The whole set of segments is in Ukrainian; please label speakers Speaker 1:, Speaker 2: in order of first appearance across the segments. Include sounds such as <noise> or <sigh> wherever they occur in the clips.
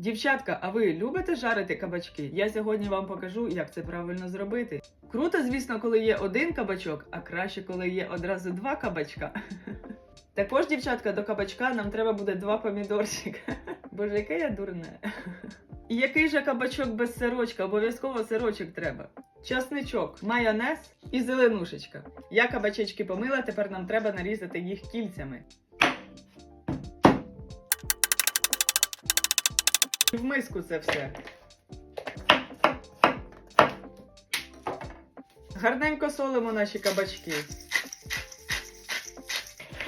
Speaker 1: Дівчатка, а ви любите жарити кабачки? Я сьогодні вам покажу, як це правильно зробити. Круто, звісно, коли є один кабачок, а краще, коли є одразу два кабачка. <laughs> Також, дівчатка, до кабачка нам треба буде два помідорчика. <laughs> Боже, яке я дурне. І який же кабачок без сирочка? Обов'язково сирочок треба. Часничок, майонез і зеленушечка. Я кабачечки помила, тепер нам треба нарізати їх кільцями. В миску це все. Гарненько солимо наші кабачки.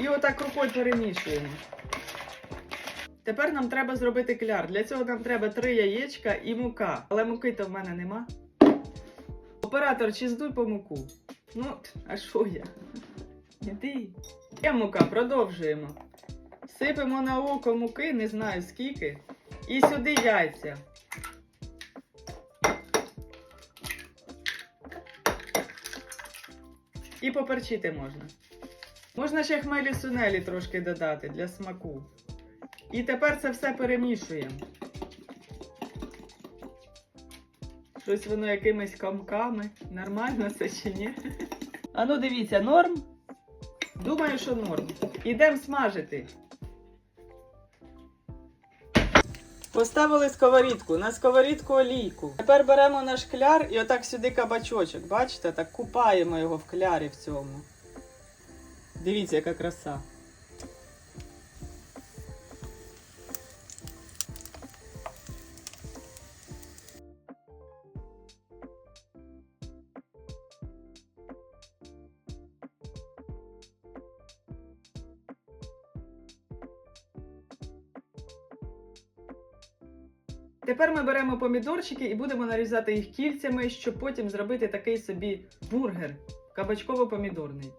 Speaker 1: І отак рукою перемішуємо. Тепер нам треба зробити кляр. Для цього нам треба три яєчка і мука. Але муки то в мене нема. Оператор, чи здуй по муку? Ну, а що я? Іди. Є мука, продовжуємо. Сипемо на око муки, не знаю скільки. І сюди яйця. І поперчити можна. Можна ще хмелі сунелі трошки додати для смаку. І тепер це все перемішуємо. Щось воно якимись комками. Нормально це чи ні? <laughs> А ну дивіться, норм? Думаю, що норм. Ідемо смажити. Поставили сковорідку, на сковорідку олійку. Тепер беремо наш кляр і отак сюди кабачочок. Бачите, так купаємо його в клярі в цьому. Дивіться, яка краса. Тепер ми беремо помідорчики і будемо нарізати їх кільцями, щоб потім зробити такий собі бургер кабачково-помідорний.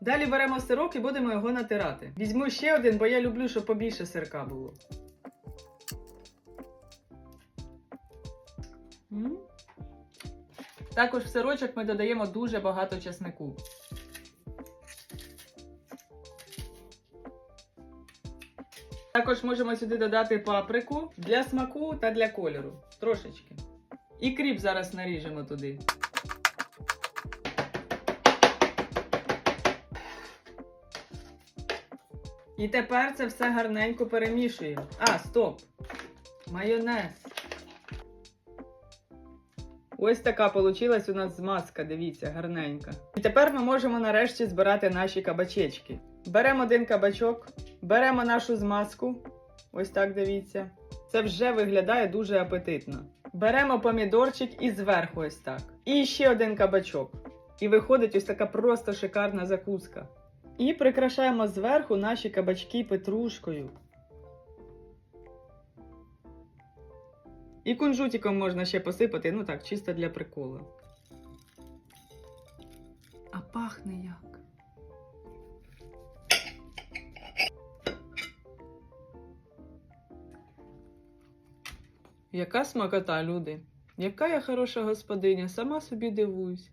Speaker 1: Далі беремо сирок і будемо його натирати. Візьму ще один, бо я люблю, щоб побільше сирка було. Також в сирочок ми додаємо дуже багато чеснику. Також можемо сюди додати паприку для смаку та для кольору. Трошечки. І кріп зараз наріжемо туди. І тепер це все гарненько перемішуємо. А, стоп! Майонез. Ось така получилась у нас змазка, дивіться, гарненька. І тепер ми можемо нарешті збирати наші кабачечки. Беремо один кабачок, беремо нашу змазку. Ось так дивіться. Це вже виглядає дуже апетитно. Беремо помідорчик і зверху ось так. І ще один кабачок. І виходить ось така просто шикарна закуска. І прикрашаємо зверху наші кабачки петрушкою. І кунжутиком можна ще посипати, ну так, чисто для приколу. А пахне як. Яка смакота, люди. Яка я хороша господиня, сама собі дивуюсь.